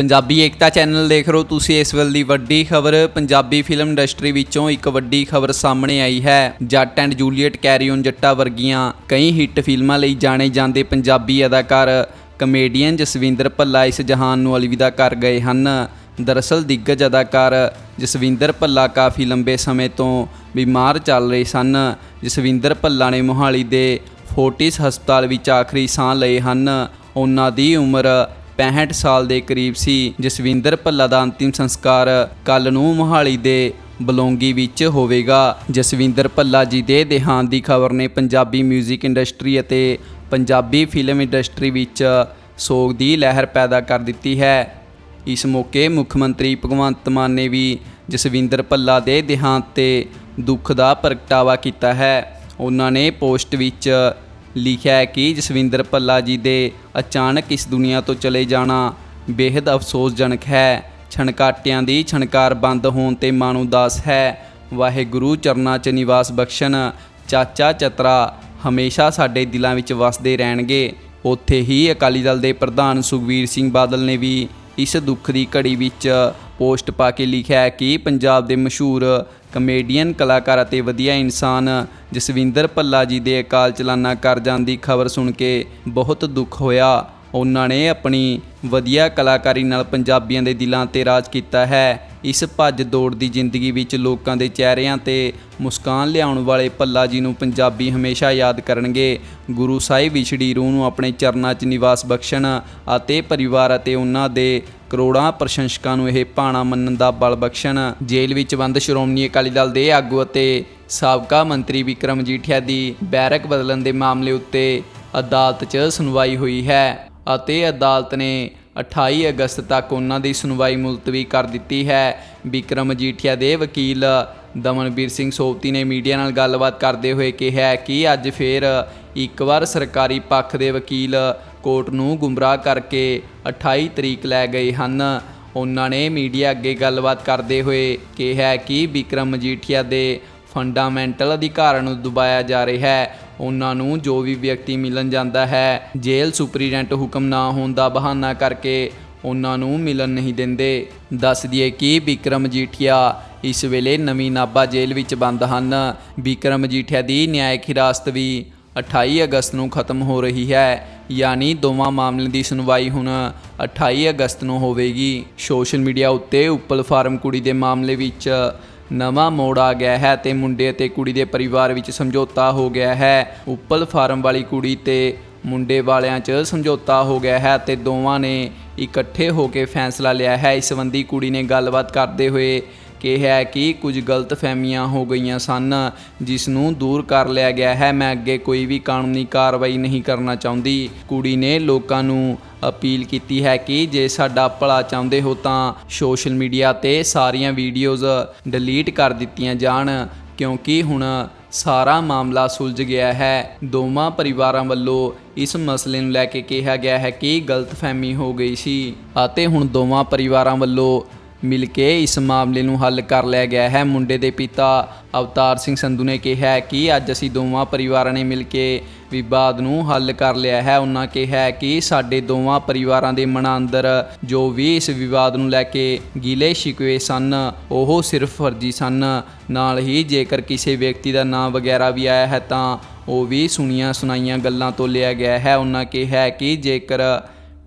ਪੰਜਾਬੀ ਏਕਤਾ channel ਦੇਖ ਰਹੇ ਹੋ ਤੁਸੀਂ ਇਸ ਵੇਲੇ ਦੀ ਵੱਡੀ ਖਬਰ। ਪੰਜਾਬੀ ਫਿਲਮ ਇੰਡਸਟਰੀ ਵਿੱਚੋਂ ਇੱਕ ਵੱਡੀ ਖਬਰ ਸਾਹਮਣੇ ਆਈ ਹੈ। ਜੱਟ ਐਂਡ ਜੂਲੀਅਟ ਕੈਰੀਓਨ ਜੱਟਾ ਵਰਗੀਆਂ ਕਈ ਹਿੱਟ ਫਿਲਮਾਂ ਲਈ ਜਾਣੇ ਜਾਂਦੇ ਪੰਜਾਬੀ ਅਦਾਕਾਰ ਕਮੇਡੀਅਨ ਜਸਵਿੰਦਰ ਭੱਲਾ ਇਸ ਜਹਾਨ ਨੂੰ ਅਲਵਿਦਾ ਕਰ ਗਏ ਹਨ। ਦਰਅਸਲ ਦਿੱਗਜ ਅਦਾਕਾਰ ਜਸਵਿੰਦਰ ਭੱਲਾ ਕਾਫੀ ਲੰਬੇ ਸਮੇਂ ਤੋਂ ਬਿਮਾਰ ਚੱਲ ਰਹੇ ਸਨ। ਜਸਵਿੰਦਰ ਭੱਲਾ ਨੇ ਮੋਹਾਲੀ ਦੇ ਫੋਰਟਿਸ ਹਸਪਤਾਲ ਵਿੱਚ ਆਖਰੀ ਸਾਹ ਲਏ ਹਨ। ਉਹਨਾਂ ਦੀ ਉਮਰ 65 ਸਾਲ ਦੇ ਕਰੀਬ ਸੀ। ਜਸਵਿੰਦਰ ਭੱਲਾ ਦਾ ਅੰਤਿਮ ਸੰਸਕਾਰ ਕੱਲ ਨੂੰ ਮੋਹਾਲੀ ਦੇ ਬਲੌਂਗੀ ਵਿੱਚ ਹੋਵੇਗਾ। ਜਸਵਿੰਦਰ ਭੱਲਾ ਜੀ ਦੇ ਦੇਹਾਂਤ ਦੀ ਖਬਰ ਨੇ ਪੰਜਾਬੀ 뮤직 ਇੰਡਸਟਰੀ ਅਤੇ ਪੰਜਾਬੀ ਫਿਲਮ ਇੰਡਸਟਰੀ ਵਿੱਚ ਸੋਗ ਦੀ ਲਹਿਰ ਪੈਦਾ ਕਰ ਦਿੱਤੀ ਹੈ। ਇਸ ਮੌਕੇ ਮੁੱਖ ਮੰਤਰੀ ਭਗਵੰਤ ਮਾਨ ਨੇ ਵੀ ਜਸਵਿੰਦਰ ਭੱਲਾ ਦੇ ਦੇਹਾਂਤ ਤੇ ਦੁੱਖ ਦਾ ਪ੍ਰਗਟਾਵਾ ਕੀਤਾ ਹੈ। ਉਹਨਾਂ ਨੇ ਪੋਸਟ ਵਿੱਚ ਲਿਖਿਆ ਹੈ ਕਿ ਜਸਵਿੰਦਰ ਭੱਲਾ ਜੀ ਦੇ ਅਚਾਨਕ ਇਸ ਦੁਨੀਆ ਤੋਂ ਚਲੇ ਜਾਣਾ ਬੇहद ਅਫਸੋਸਜਨਕ ਹੈ। ਛਣਕਾਟਿਆਂ ਦੀ ਛਣਕਾਰ ਬੰਦ ਹੋਣ ਤੇ ਮਨ ਉਦਾਸ ਹੈ। ਵਾਹਿਗੁਰੂ ਚਰਨਾ 'ਚ ਨਿਵਾਸ ਬਖਸ਼ਣ, ਚਾਚਾ ਚਤਰਾ ਹਮੇਸ਼ਾ ਸਾਡੇ ਦਿਲਾਂ ਵਿੱਚ ਵਸਦੇ ਰਹਿਣਗੇ। ਉੱਥੇ ਹੀ ਅਕਾਲੀ ਦਲ ਦੇ ਪ੍ਰਧਾਨ ਸੁਖਵੀਰ ਸਿੰਘ ਬਾਦਲ ਨੇ ਵੀ ਇਸ ਦੁੱਖ ਦੀ ਘੜੀ ਵਿੱਚ ਪੋਸਟ ਪਾ ਕੇ ਲਿਖਿਆ ਹੈ ਕਿ ਪੰਜਾਬ ਦੇ ਮਸ਼ਹੂਰ ਕਮੇਡੀਅਨ, ਕਲਾਕਾਰ ਅਤੇ ਵਧੀਆ ਇਨਸਾਨ ਜਸਵਿੰਦਰ ਭੱਲਾ ਜੀ ਦੇ ਅਕਾਲ ਚਲਾਨਾ ਕਰ ਜਾਣ ਦੀ ਖਬਰ ਸੁਣ ਕੇ ਬਹੁਤ ਦੁੱਖ ਹੋਇਆ। ਉਹਨਾਂ ਨੇ ਆਪਣੀ ਵਧੀਆ ਕਲਾਕਾਰੀ ਨਾਲ ਪੰਜਾਬੀਆਂ ਦੇ ਦਿਲਾਂ ਤੇ ਰਾਜ ਕੀਤਾ ਹੈ। ਇਸ ਭੱਜ ਦੌੜ ਦੀ ਜ਼ਿੰਦਗੀ ਵਿੱਚ ਲੋਕਾਂ ਦੇ ਚਿਹਰਿਆਂ ਤੇ ਮੁਸਕਾਨ ਲਿਆਉਣ ਵਾਲੇ ਭੱਲਾ ਜੀ ਨੂੰ ਪੰਜਾਬੀ ਹਮੇਸ਼ਾ ਯਾਦ ਕਰਨਗੇ। ਗੁਰੂ ਸਾਹਿਬ ਵਿਛੜੀ ਰੂਹ ਨੂੰ ਆਪਣੇ ਚਰਨਾਂ 'ਚ ਨਿਵਾਸ ਬਖਸ਼ਣ ਅਤੇ ਪਰਿਵਾਰ ਅਤੇ ਉਹਨਾਂ ਦੇ ਕਰੋੜਾਂ ਪ੍ਰਸ਼ੰਸਕਾਂ ਨੂੰ ਇਹ ਭਾਣਾ ਮੰਨਣ ਦਾ ਬਲ ਬਖਸ਼ਣ ਜੇਲ੍ਹ ਵਿੱਚ ਬੰਦ ਸ਼੍ਰੋਮਣੀ ਅਕਾਲੀ ਦਲ ਦੇ ਆਗੂ ਅਤੇ ਸਾਬਕਾ ਮੰਤਰੀ ਵਿਕਰਮ ਮਜੀਠੀਆ ਦੀ ਬੈਰਕ ਬਦਲਣ ਦੇ ਮਾਮਲੇ ਉੱਤੇ ਅਦਾਲਤ 'ਚ ਸੁਣਵਾਈ ਹੋਈ ਹੈ ਅਤੇ ਅਦਾਲਤ ਨੇ 28 ਅਗਸਤ ਤੱਕ ਉਹਨਾਂ ਦੀ ਸੁਣਵਾਈ ਮੁਲਤਵੀ ਕਰ ਦਿੱਤੀ ਹੈ। ਵਿਕਰਮ ਮਜੀਠੀਆ ਦੇ ਵਕੀਲ ਦਮਨਵੀਰ ਸਿੰਘ ਸੋਪਤੀ ਨੇ ਮੀਡੀਆ ਨਾਲ ਗੱਲਬਾਤ ਕਰਦੇ ਹੋਏ ਕਿਹਾ ਕਿ ਅੱਜ ਫੇਰ ਇੱਕ ਵਾਰ ਸਰਕਾਰੀ ਪੱਖ ਦੇ ਵਕੀਲ ਕੋਰਟ ਨੂੰ ਗੁੰਮਰਾਹ ਕਰਕੇ 28 ਤਰੀਕ ਲੈ ਗਏ ਹਨ। ਉਹਨਾਂ ਨੇ ਮੀਡੀਆ ਅੱਗੇ ਗੱਲਬਾਤ ਕਰਦੇ ਹੋਏ ਕਿਹਾ ਕਿ ਵਿਕਰਮ ਮਜੀਠੀਆ ਦੇ ਫੰਡਾਮੈਂਟਲ ਅਧਿਕਾਰਾਂ ਨੂੰ ਦਬਾਇਆ ਜਾ ਰਿਹਾ ਹੈ। ਉਹਨਾਂ ਨੂੰ ਜੋ ਵੀ ਵਿਅਕਤੀ ਮਿਲਣ ਜਾਂਦਾ ਹੈ, ਜੇਲ੍ਹ ਸੁਪਰੀਡੈਂਟ ਹੁਕਮ ਨਾ ਹੋਣ ਦਾ ਬਹਾਨਾ ਕਰਕੇ ਉਹਨਾਂ ਨੂੰ ਮਿਲਣ ਨਹੀਂ ਦਿੰਦੇ। ਦੱਸ ਦਈਏ ਕਿ ਵਿਕਰਮ ਜੀਠੀਆ ਇਸ ਵੇਲੇ ਨਵੀਂ ਨਾਭਾ ਜੇਲ੍ਹ ਵਿੱਚ ਬੰਦ ਹਨ। ਵਿਕਰਮ ਜੀਠੀਆ ਦੀ ਨਿਆਇਕ ਹਿਰਾਸਤ ਵੀ 28 ਅਗਸਤ ਨੂੰ ਖਤਮ ਹੋ ਰਹੀ ਹੈ। ਯਾਨੀ ਦੋਵਾਂ ਮਾਮਲਿਆਂ ਦੀ ਸੁਣਵਾਈ ਹੁਣ 28 ਅਗਸਤ ਨੂੰ ਹੋਵੇਗੀ। ਸੋਸ਼ਲ ਮੀਡੀਆ ਉੱਤੇ ਉੱਪਲ ਫਾਰਮ ਕੁੜੀ ਦੇ ਮਾਮਲੇ ਵਿੱਚ ਨਵਾਂ ਮੋੜ ਆ ਗਿਆ ਹੈ ਤੇ ਮੁੰਡੇ ਅਤੇ ਕੁੜੀ ਦੇ ਪਰਿਵਾਰ ਵਿੱਚ ਸਮਝੌਤਾ ਹੋ ਗਿਆ ਹੈ। ਉੱਪਲ ਫਾਰਮ ਵਾਲੀ ਕੁੜੀ ਤੇ ਮੁੰਡੇ ਵਾਲਿਆਂ 'ਚ ਸਮਝੌਤਾ ਹੋ ਗਿਆ ਹੈ ਤੇ ਦੋਵਾਂ ਨੇ ਇਕੱਠੇ ਹੋ ਕੇ ਫੈਸਲਾ ਲਿਆ ਹੈ। ਇਸ ਸੰਬੰਧੀ ਕੁੜੀ ਨੇ ਗੱਲਬਾਤ ਕਰਦੇ ਹੋਏ ਕਿਹਾ ਹੈ ਕਿ ਕੁਝ ਗਲਤ ਫਹਿਮੀਆਂ ਹੋ ਗਈਆਂ ਸਨ, ਜਿਸ ਨੂੰ ਦੂਰ ਕਰ ਲਿਆ ਗਿਆ ਹੈ। ਮੈਂ ਅੱਗੇ ਕੋਈ ਵੀ ਕਾਨੂੰਨੀ ਕਾਰਵਾਈ ਨਹੀਂ ਕਰਨਾ ਚਾਹੁੰਦੀ। ਕੁੜੀ ਨੇ ਲੋਕਾਂ ਨੂੰ ਅਪੀਲ ਕੀਤੀ ਹੈ ਕਿ ਜੇ ਸਾਡਾ ਭਲਾ ਚਾਹੁੰਦੇ ਹੋ ਤਾਂ ਸੋਸ਼ਲ ਮੀਡੀਆ ਤੇ ਸਾਰੀਆਂ ਵੀਡੀਓਜ਼ ਡਿਲੀਟ ਕਰ ਦਿੱਤੀਆਂ ਜਾਣ, ਕਿਉਂਕਿ ਹੁਣ ਸਾਰਾ ਮਾਮਲਾ ਸੁਲਝ ਗਿਆ ਹੈ। ਦੋਵਾਂ ਪਰਿਵਾਰਾਂ ਵੱਲੋਂ ਇਸ ਮਸਲੇ ਨੂੰ ਲੈ ਕੇ ਕਿਹਾ ਗਿਆ ਹੈ ਕਿ ਗਲਤਫਹਿਮੀ ਹੋ ਗਈ ਸੀ ਅਤੇ ਹੁਣ ਦੋਵਾਂ ਪਰਿਵਾਰਾਂ ਵੱਲੋਂ ਮਿਲ ਕੇ ਇਸ ਮਾਮਲੇ ਨੂੰ ਹੱਲ ਕਰ ਲਿਆ ਗਿਆ ਹੈ। ਮੁੰਡੇ ਦੇ ਪਿਤਾ ਅਵਤਾਰ ਸਿੰਘ ਸੰਧੂ ਨੇ ਕਿਹਾ ਕਿ ਅੱਜ ਅਸੀਂ ਦੋਵਾਂ ਪਰਿਵਾਰਾਂ ਨੇ ਮਿਲ ਕੇ ਵਿਵਾਦ ਨੂੰ ਹੱਲ ਕਰ ਲਿਆ ਹੈ। ਉਹਨਾਂ ਕਿਹਾ ਕਿ ਸਾਡੇ ਦੋਵਾਂ ਪਰਿਵਾਰਾਂ ਦੇ ਮਨਾਂ ਅੰਦਰ ਜੋ ਵੀ ਇਸ ਵਿਵਾਦ ਨੂੰ ਲੈ ਕੇ ਗਿਲੇ ਸ਼ਿਕਵੇ ਸਨ, ਉਹ ਸਿਰਫ ਫਰਜ਼ੀ ਸਨ। ਨਾਲ ਹੀ ਜੇਕਰ ਕਿਸੇ ਵਿਅਕਤੀ ਦਾ ਨਾਮ ਵਗੈਰਾ ਵੀ ਆਇਆ ਹੈ ਤਾਂ ਉਹ ਵੀ ਸੁਣੀਆਂ ਸੁਣਾਈਆਂ ਗੱਲਾਂ ਤੋਂ ਲਿਆ ਗਿਆ ਹੈ। ਉਹਨਾਂ ਕਿਹਾ ਕਿ ਜੇਕਰ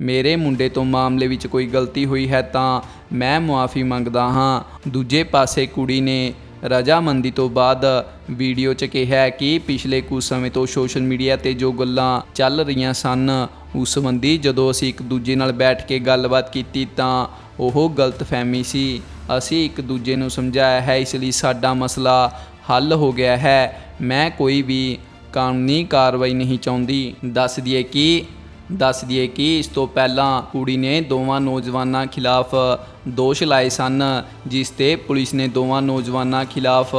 ਮੇਰੇ ਮੁੰਡੇ ਤੋਂ ਮਾਮਲੇ ਵਿੱਚ ਕੋਈ ਗਲਤੀ ਹੋਈ ਹੈ ਤਾਂ ਮੈਂ ਮੁਆਫੀ ਮੰਗਦਾ ਹਾਂ। ਦੂਜੇ ਪਾਸੇ ਕੁੜੀ ਨੇ ਰਜਾਮੰਦੀ ਤੋਂ ਬਾਅਦ ਵੀਡੀਓ 'ਚ ਕਿਹਾ ਕਿ ਪਿਛਲੇ ਕੁਝ ਸਮੇਂ ਤੋਂ ਸੋਸ਼ਲ ਮੀਡੀਆ ਤੇ ਜੋ ਗੱਲਾਂ ਚੱਲ ਰਹੀਆਂ ਸਨ, ਉਸ ਸੰਬੰਧੀ ਜਦੋਂ ਅਸੀਂ ਇੱਕ ਦੂਜੇ ਨਾਲ ਬੈਠ ਕੇ ਗੱਲਬਾਤ ਕੀਤੀ ਤਾਂ ਉਹ ਗਲਤਫਹਿਮੀ ਸੀ। ਅਸੀਂ ਇੱਕ ਦੂਜੇ ਨੂੰ ਸਮਝਾਇਆ ਹੈ, ਇਸ ਲਈ ਸਾਡਾ ਮਸਲਾ ਹੱਲ ਹੋ ਗਿਆ ਹੈ। ਮੈਂ ਕੋਈ ਵੀ ਕਾਨੂੰਨੀ ਕਾਰਵਾਈ ਨਹੀਂ ਚਾਹੁੰਦੀ। ਦੱਸ ਦਈਏ ਕਿ ਦੱਸ ਦਈਏ ਕਿ ਇਸ ਤੋਂ ਪਹਿਲਾਂ ਕੁੜੀ ਨੇ ਦੋਵਾਂ ਨੌਜਵਾਨਾਂ ਖਿਲਾਫ ਦੋਸ਼ ਲਾਏ ਸਨ, ਜਿਸ ਤੇ ਪੁਲਿਸ ਨੇ ਦੋਵਾਂ ਨੌਜਵਾਨਾਂ ਖਿਲਾਫ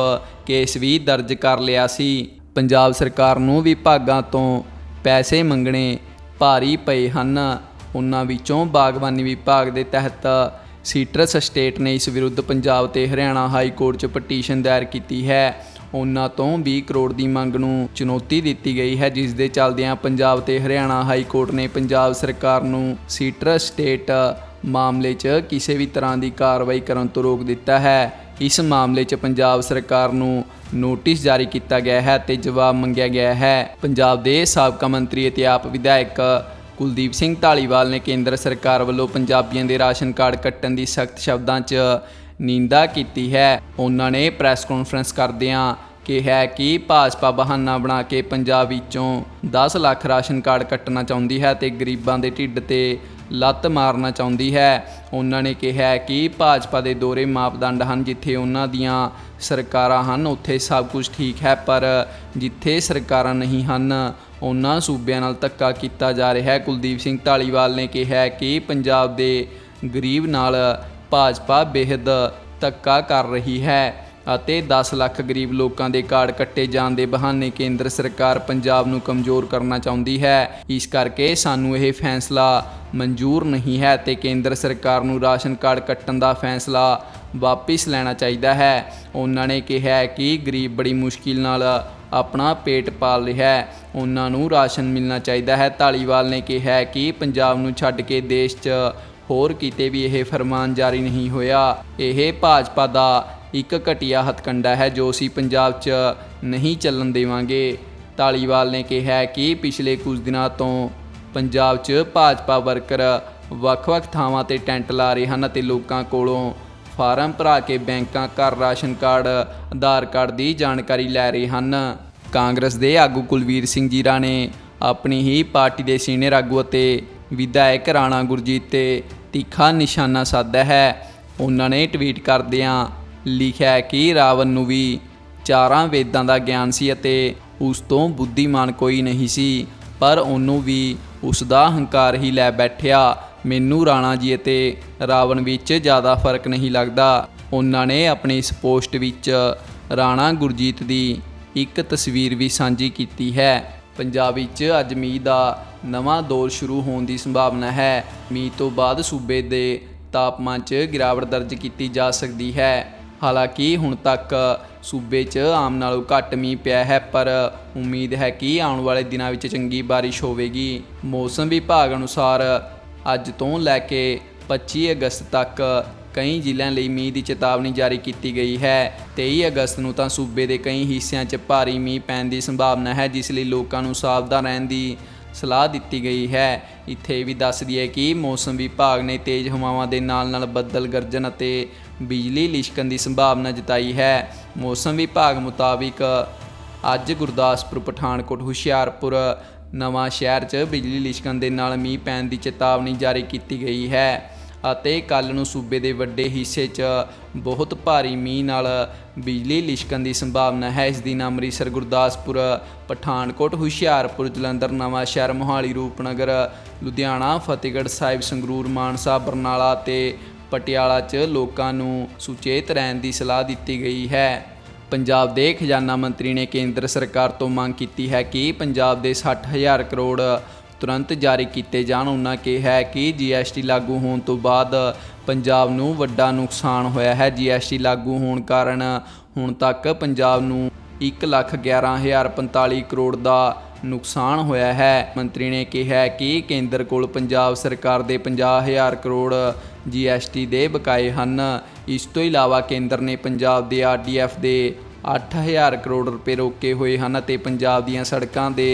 ਕੇਸ ਵੀ ਦਰਜ ਕਰ ਲਿਆ ਸੀ। ਪੰਜਾਬ ਸਰਕਾਰ ਨੂੰ ਵਿਭਾਗਾਂ ਤੋਂ ਪੈਸੇ ਮੰਗਣੇ ਭਾਰੀ ਪਏ ਹਨ। ਉਹਨਾਂ ਵਿੱਚੋਂ ਬਾਗਬਾਨੀ ਵਿਭਾਗ ਦੇ ਤਹਿਤ ਸੀਟਰਸ ਸਟੇਟ ਨੇ ਇਸ ਵਿਰੁੱਧ ਪੰਜਾਬ ਤੇ ਹਰਿਆਣਾ ਹਾਈ ਕੋਰਟ 'ਚ ਪਟੀਸ਼ਨ ਦਾਇਰ ਕੀਤੀ ਹੈ। ਉਹਨਾਂ ਤੋਂ 20 ਕਰੋੜ ਦੀ ਮੰਗ ਨੂੰ ਚੁਣੌਤੀ ਦਿੱਤੀ ਗਈ ਹੈ, ਜਿਸ ਦੇ ਚੱਲਦਿਆਂ ਪੰਜਾਬ ਤੇ ਹਰਿਆਣਾ ਹਾਈ ਕੋਰਟ ਨੇ ਪੰਜਾਬ ਸਰਕਾਰ ਨੂੰ ਸੀਟਰਸ ਸਟੇਟ ਮਾਮਲੇ 'ਚ ਕਿਸੇ ਵੀ ਤਰ੍ਹਾਂ ਦੀ ਕਾਰਵਾਈ ਕਰਨ ਤੋਂ ਰੋਕ ਦਿੱਤਾ ਹੈ। ਇਸ ਮਾਮਲੇ 'ਚ ਪੰਜਾਬ ਸਰਕਾਰ ਨੂੰ ਨੋਟਿਸ ਜਾਰੀ ਕੀਤਾ ਗਿਆ ਹੈ ਤੇ ਜਵਾਬ ਮੰਗਿਆ ਗਿਆ ਹੈ। ਪੰਜਾਬ ਦੇ ਸਾਬਕਾ ਮੰਤਰੀ ਅਤੇ ਆਪ ਵਿਧਾਇਕ ਕੁਲਦੀਪ ਸਿੰਘ ਢਾਲੀਵਾਲ ਨੇ ਕੇਂਦਰ ਸਰਕਾਰ ਵੱਲੋਂ ਪੰਜਾਬੀਆਂ ਦੇ ਰਾਸ਼ਨ ਕਾਰਡ ਕੱਟਣ ਦੀ ਸਖਤ ਸ਼ਬਦਾਂ 'ਚ ਨਿੰਦਾ ਕੀਤੀ ਹੈ। ਉਹਨਾਂ ਨੇ ਪ੍ਰੈਸ ਕਾਨਫਰੰਸ ਕਰਦਿਆਂ ਕਿਹਾ ਕਿ ਭਾਜਪਾ ਬਹਾਨਾ ਬਣਾ ਕੇ ਪੰਜਾਬ ਵਿੱਚੋਂ 10 ਲੱਖ ਰਾਸ਼ਨ ਕਾਰਡ ਕੱਟਣਾ ਚਾਹੁੰਦੀ ਹੈ ਤੇ ਗਰੀਬਾਂ ਦੇ ਢਿੱਡ ਤੇ ਲੱਤ ਮਾਰਨਾ ਚਾਹੁੰਦੀ ਹੈ। ਉਹਨਾਂ ਨੇ ਕਿਹਾ ਕਿ ਭਾਜਪਾ ਦੇ ਦੋਰੇ ਮਾਪਦੰਡ ਹਨ ਜਿੱਥੇ ਉਹਨਾਂ ਦੀਆਂ ਸਰਕਾਰਾਂ ਹਨ, ਉੱਥੇ ਸਭ ਕੁਝ ਠੀਕ ਹੈ, ਪਰ ਜਿੱਥੇ ਸਰਕਾਰਾਂ ਨਹੀਂ ਹਨ, ਉਹਨਾਂ ਸੂਬਿਆਂ ਨਾਲ ਧੱਕਾ ਕੀਤਾ ਜਾ ਰਿਹਾ ਹੈ। ਕੁਲਦੀਪ ਸਿੰਘ ਢਾਲੀਵਾਲ ਨੇ ਕਿਹਾ ਕਿ ਪੰਜਾਬ ਦੇ ਗਰੀਬ ਨਾਲ ਭਾਜਪਾ ਬੇਹੱਦ ਧੱਕਾ ਕਰ ਰਹੀ ਹੈ ਅਤੇ 10 ਲੱਖ ਗਰੀਬ ਲੋਕਾਂ ਦੇ ਕਾਰਡ ਕੱਟੇ ਜਾਣ ਦੇ ਬਹਾਨੇ ਕੇਂਦਰ ਸਰਕਾਰ ਪੰਜਾਬ ਨੂੰ ਕਮਜ਼ੋਰ ਕਰਨਾ ਚਾਹੁੰਦੀ ਹੈ। ਇਸ ਕਰਕੇ ਸਾਨੂੰ ਇਹ ਫੈਸਲਾ ਮਨਜ਼ੂਰ ਨਹੀਂ ਹੈ ਤੇ ਕੇਂਦਰ ਸਰਕਾਰ ਨੂੰ ਰਾਸ਼ਨ ਕਾਰਡ ਕੱਟਣ ਦਾ ਫੈਸਲਾ ਵਾਪਿਸ ਲੈਣਾ ਚਾਹੀਦਾ ਹੈ। ਉਹਨਾਂ ਨੇ ਕਿਹਾ ਹੈ ਕਿ ਗਰੀਬ ਬੜੀ ਮੁਸ਼ਕਿਲ ਨਾਲ ਆਪਣਾ ਪੇਟ ਪਾਲ ਰਿਹਾ ਹੈ। ਉਹਨਾਂ ਨੂੰ ਰਾਸ਼ਨ ਮਿਲਣਾ ਚਾਹੀਦਾ ਹੈ। ਢਾਲੀਵਾਲ ਨੇ ਕਿਹਾ ਹੈ ਕਿ ਪੰਜਾਬ ਨੂੰ ਛੱਡ ਕੇ ਦੇਸ਼ 'ਚ ਹੋਰ ਕਿਤੇ ਵੀ ਇਹ ਫਰਮਾਨ ਜਾਰੀ ਨਹੀਂ ਹੋਇਆ। ਇਹ ਭਾਜਪਾ ਦਾ ਇੱਕ ਘਟੀਆ ਹਥਕੰਡਾ ਹੈ ਜੋ ਅਸੀਂ ਪੰਜਾਬ 'ਚ ਨਹੀਂ ਚੱਲਣ ਦੇਵਾਂਗੇ। ਢਾਲੀਵਾਲ ਨੇ ਕਿਹਾ ਕਿ ਪਿਛਲੇ ਕੁਝ ਦਿਨਾਂ ਤੋਂ ਪੰਜਾਬ 'ਚ ਭਾਜਪਾ ਵਰਕਰ ਵੱਖ-ਵੱਖ ਥਾਵਾਂ ਤੇ ਟੈਂਟ ਲਾ ਰਹੇ ਹਨ ਅਤੇ ਲੋਕਾਂ ਕੋਲੋਂ ਫਾਰਮ ਭਰਾ ਕੇ ਬੈਂਕਾਂ ਘਰ ਰਾਸ਼ਨ ਕਾਰਡ, ਆਧਾਰ ਕਾਰਡ ਦੀ ਜਾਣਕਾਰੀ ਲੈ ਰਹੇ ਹਨ। ਕਾਂਗਰਸ ਦੇ ਆਗੂ ਕੁਲਵੀਰ ਸਿੰਘ ਜੀਰਾ ਨੇ ਆਪਣੀ ਹੀ ਪਾਰਟੀ ਦੇ ਸੀਨੀਅਰ ਆਗੂ ਅਤੇ ਵਿਧਾਇਕ ਰਾਣਾ ਗੁਰਜੀਤ ਤੇ ਤਿੱਖਾ ਨਿਸ਼ਾਨਾ ਸਾਧਿਆ ਹੈ। ਉਹਨਾਂ ਨੇ ਟਵੀਟ ਕਰਦਿਆਂ ਲਿਖਿਆ ਕਿ ਰਾਵਣ ਨੂੰ ਵੀ ਚਾਰਾਂ ਵੇਦਾਂ ਦਾ ਗਿਆਨ ਸੀ ਅਤੇ ਉਸ ਤੋਂ ਬੁੱਧੀਮਾਨ ਕੋਈ ਨਹੀਂ ਸੀ, ਪਰ ਉਹਨੂੰ ਵੀ ਉਸ ਦਾ ਹੰਕਾਰ ਹੀ ਲੈ ਬੈਠਿਆ। ਮੈਨੂੰ ਰਾਣਾ ਜੀ ਅਤੇ ਰਾਵਣ ਵਿੱਚ ਜ਼ਿਆਦਾ ਫ਼ਰਕ ਨਹੀਂ ਲੱਗਦਾ। ਉਹਨਾਂ ਨੇ ਆਪਣੀ ਇਸ ਪੋਸਟ ਵਿੱਚ ਰਾਣਾ ਗੁਰਜੀਤ ਦੀ ਇੱਕ ਤਸਵੀਰ ਵੀ ਸਾਂਝੀ ਕੀਤੀ ਹੈ। ਪੰਜਾਬ ਵਿੱਚ ਅੱਜ ਮੀਂਹ ਦਾ ਨਵਾਂ ਦੌਰ ਸ਼ੁਰੂ ਹੋਣ ਦੀ ਸੰਭਾਵਨਾ ਹੈ। ਮੀਂਹ ਤੋਂ ਬਾਅਦ ਸੂਬੇ ਦੇ ਤਾਪਮਾਨ 'ਚ ਗਿਰਾਵਟ ਦਰਜ ਕੀਤੀ ਜਾ ਸਕਦੀ ਹੈ। ਹਾਲਾਂਕਿ ਹੁਣ ਤੱਕ ਸੂਬੇ 'ਚ ਆਮ ਨਾਲੋਂ ਘੱਟ ਮੀਂਹ ਪਿਆ ਹੈ, ਪਰ ਉਮੀਦ ਹੈ ਕਿ ਆਉਣ ਵਾਲੇ ਦਿਨਾਂ ਵਿੱਚ ਚੰਗੀ ਬਾਰਿਸ਼ ਹੋਵੇਗੀ। ਮੌਸਮ ਵਿਭਾਗ ਅਨੁਸਾਰ ਅੱਜ ਤੋਂ ਲੈ ਕੇ 25 ਅਗਸਤ ਤੱਕ ਕਈ ਜ਼ਿਲ੍ਹਿਆਂ ਲਈ ਮੀਂਹ ਦੀ ਚੇਤਾਵਨੀ ਜਾਰੀ ਕੀਤੀ ਗਈ ਹੈ। 23 ਅਗਸਤ ਨੂੰ ਤਾਂ ਸੂਬੇ ਦੇ ਕਈ ਹਿੱਸਿਆਂ 'ਚ ਭਾਰੀ ਮੀਂਹ ਪੈਣ ਦੀ ਸੰਭਾਵਨਾ ਹੈ, ਜਿਸ ਲਈ ਲੋਕਾਂ ਨੂੰ ਸਾਵਧਾਨ ਰਹਿਣ ਦੀ ਸਲਾਹ ਦਿੱਤੀ ਗਈ ਹੈ। ਇੱਥੇ ਇਹ ਵੀ ਦੱਸ ਦਈਏ ਕਿ ਮੌਸਮ ਵਿਭਾਗ ਨੇ ਤੇਜ਼ ਹਵਾਵਾਂ ਦੇ ਨਾਲ-ਨਾਲ ਬੱਦਲ ਗਰਜਣ ਅਤੇ ਬਿਜਲੀ ਲਿਸ਼ਕਣ ਦੀ ਸੰਭਾਵਨਾ ਜਤਾਈ ਹੈ। ਮੌਸਮ ਵਿਭਾਗ ਮੁਤਾਬਿਕ ਅੱਜ ਗੁਰਦਾਸਪੁਰ, ਪਠਾਨਕੋਟ, ਹੁਸ਼ਿਆਰਪੁਰ ਨਵਾਂ ਸ਼ਹਿਰ 'ਚ ਬਿਜਲੀ ਲਿਸ਼ਕਣ ਦੇ ਨਾਲ ਮੀਂਹ ਪੈਣ ਦੀ ਚੇਤਾਵਨੀ ਜਾਰੀ ਕੀਤੀ ਗਈ ਹੈ। ਅਤੇ ਕੱਲ ਨੂੰ ਸੂਬੇ ਦੇ ਵੱਡੇ ਹਿੱਸੇ 'ਚ ਬਹੁਤ ਭਾਰੀ ਮੀਂਹ ਨਾਲ ਬਿਜਲੀ ਲਿਸ਼ਕਣ ਦੀ ਸੰਭਾਵਨਾ ਹੈ। ਇਸ ਦਿਨ ਅੰਮ੍ਰਿਤਸਰ, ਗੁਰਦਾਸਪੁਰ, ਪਠਾਨਕੋਟ, ਹੁਸ਼ਿਆਰਪੁਰ, ਜਲੰਧਰ, ਨਵਾਂ ਸ਼ਹਿਰ, ਮੋਹਾਲੀ, ਰੂਪਨਗਰ, ਲੁਧਿਆਣਾ, ਫਤਿਹਗੜ੍ਹ ਸਾਹਿਬ, ਸੰਗਰੂਰ, ਮਾਨਸਾ, ਬਰਨਾਲਾ ਤੇ ਪਟਿਆਲਾ 'ਚ ਲੋਕਾਂ ਨੂੰ ਸੁਚੇਤ ਰਹਿਣ ਦੀ ਸਲਾਹ ਦਿੱਤੀ ਗਈ ਹੈ। ਪੰਜਾਬ ਦੇ ਖਜ਼ਾਨਾ ਮੰਤਰੀ ਨੇ ਕੇਂਦਰ ਸਰਕਾਰ ਤੋਂ ਮੰਗ ਕੀਤੀ ਹੈ ਕਿ ਪੰਜਾਬ ਦੇ 60000 ਕਰੋੜ ਤੁਰੰਤ ਜਾਰੀ ਕੀਤੇ ਜਾਣ। ਉਹਨਾਂ ਕਿਹਾ ਹੈ ਕਿ ਜੀਐਸਟੀ ਲਾਗੂ ਹੋਣ ਤੋਂ ਬਾਅਦ ਪੰਜਾਬ ਨੂੰ ਵੱਡਾ ਨੁਕਸਾਨ ਹੋਇਆ ਹੈ। ਜੀਐਸਟੀ ਲਾਗੂ ਹੋਣ ਕਾਰਨ ਹੁਣ ਤੱਕ ਪੰਜਾਬ ਨੂੰ 111045 ਕਰੋੜ ਦਾ ਨੁਕਸਾਨ ਹੋਇਆ ਹੈ। ਮੰਤਰੀ ਨੇ ਕਿਹਾ ਕਿ ਕੇਂਦਰ ਕੋਲ ਪੰਜਾਬ ਸਰਕਾਰ ਦੇ 50000 ਕਰੋੜ ਜੀਐਸਟੀ ਦੇ ਬਕਾਏ ਹਨ। ਇਸ ਤੋਂ ਇਲਾਵਾ ਕੇਂਦਰ ਨੇ ਪੰਜਾਬ ਦੇ ਆਰਡੀਐਫ ਦੇ 8000 ਕਰੋੜ ਰੁਪਏ ਰੋਕੇ ਹੋਏ ਹਨ ਅਤੇ ਪੰਜਾਬ ਦੀਆਂ ਸੜਕਾਂ ਦੇ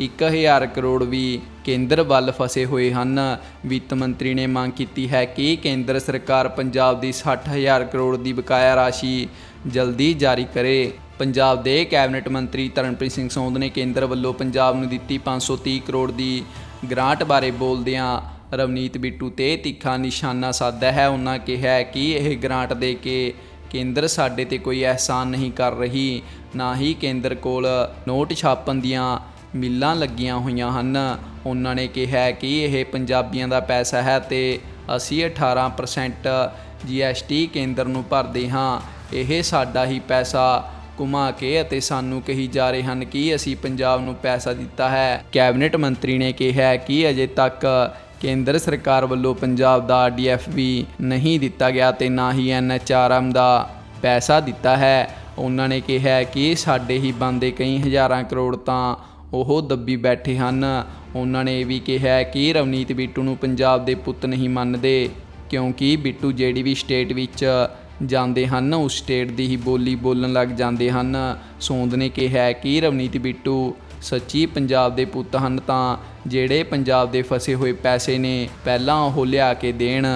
1000 ਕਰੋੜ ਵੀ ਕੇਂਦਰ ਵੱਲ ਫਸੇ ਹੋਏ ਹਨ। ਵਿੱਤ ਮੰਤਰੀ ਨੇ ਮੰਗ ਕੀਤੀ ਹੈ ਕਿ ਕੇਂਦਰ ਸਰਕਾਰ ਪੰਜਾਬ ਦੀ 60000 ਕਰੋੜ ਦੀ ਬਕਾਇਆ ਰਾਸ਼ੀ ਜਲਦੀ ਜਾਰੀ ਕਰੇ। ਪੰਜਾਬ ਦੇ ਕੈਬਨਿਟ ਮੰਤਰੀ ਤਰਨਪ੍ਰੀਤ ਸਿੰਘ ਸੌਂਦ ਨੇ ਕੇਂਦਰ ਵੱਲੋਂ ਪੰਜਾਬ ਨੂੰ ਦਿੱਤੀ 530 ਕਰੋੜ ਦੀ ਗ੍ਰਾਂਟ ਬਾਰੇ ਬੋਲਦਿਆਂ ਰਵਨੀਤ ਬਿੱਟੂ ਤੇ ਤਿੱਖਾ ਨਿਸ਼ਾਨਾ ਸਾਧਿਆ ਹੈ। ਉਹਨਾਂ ਕਿਹਾ ਕਿ ਇਹ ਗ੍ਰਾਂਟ ਦੇ ਕੇ ਕੇਂਦਰ ਸਾਡੇ ਤੇ ਕੋਈ ਅਹਿਸਾਨ ਨਹੀਂ ਕਰ ਰਹੀ। ਨਾ ਹੀ ਕੇਂਦਰ ਕੋਲ ਨੋਟ ਛਾਪਣ ਦੀਆਂ ਮਿੱਲਾਂ ਲੱਗੀਆਂ ਹੋਈਆਂ ਹਨ। ਉਹਨਾਂ ਨੇ ਕਿਹਾ ਕਿ ਇਹ ਪੰਜਾਬੀਆਂ ਦਾ ਪੈਸਾ ਹੈ ਤੇ ਅਸੀਂ 18% ਜੀਐਸਟੀ ਕੇਂਦਰ ਨੂੰ ਭਰਦੇ ਹਾਂ। ਇਹ ਸਾਡਾ ਹੀ ਪੈਸਾ ਘੁਮਾ ਕੇ ਅਤੇ ਸਾਨੂੰ ਕਹੀ ਜਾ ਰਹੇ ਹਨ ਕਿ ਅਸੀਂ ਪੰਜਾਬ ਨੂੰ ਪੈਸਾ ਦਿੱਤਾ ਹੈ। ਕੈਬਨਿਟ ਮੰਤਰੀ ਨੇ ਕਿਹਾ ਕਿ ਅਜੇ ਤੱਕ ਕੇਂਦਰ ਸਰਕਾਰ ਵੱਲੋਂ ਪੰਜਾਬ ਦਾ ਆਰਡੀਐਫ ਵੀ ਨਹੀਂ ਦਿੱਤਾ ਗਿਆ ਤੇ ਨਾ ਹੀ ਐਨਐਚਆਰਐਮ ਦਾ ਪੈਸਾ ਦਿੱਤਾ ਹੈ। ਉਹਨਾਂ ਨੇ ਕਿਹਾ ਕਿ ਸਾਡੇ ਹੀ ਬੰਦੇ ਕਈ ਹਜ਼ਾਰਾਂ ਕਰੋੜ ਤਾਂ ਉਹ ਦੱਬੀ ਬੈਠੇ ਹਨ। ਉਹਨਾਂ ਨੇ ਇਹ ਵੀ ਕਿਹਾ ਕਿ ਰਵਨੀਤ ਬਿੱਟੂ ਨੂੰ ਪੰਜਾਬ ਦੇ ਪੁੱਤ ਨਹੀਂ ਮੰਨਦੇ, ਕਿਉਂਕਿ ਬਿੱਟੂ ਜਿਹੜੀ ਵੀ ਸਟੇਟ ਵਿੱਚ ਜਾਂਦੇ ਹਨ, ਉਸ ਸਟੇਟ ਦੀ ਹੀ ਬੋਲੀ ਬੋਲਣ ਲੱਗ ਜਾਂਦੇ ਹਨ। ਸੋਂਦ ਨੇ ਕਿਹਾ ਕਿ ਰਵਨੀਤ ਬਿੱਟੂ ਸੱਚੀ ਪੰਜਾਬ ਦੇ ਪੁੱਤ ਹਨ ਤਾਂ ਜਿਹੜੇ ਪੰਜਾਬ ਦੇ ਫਸੇ ਹੋਏ ਪੈਸੇ ਨੇ, ਪਹਿਲਾਂ ਉਹ ਲਿਆ ਕੇ ਦੇਣ।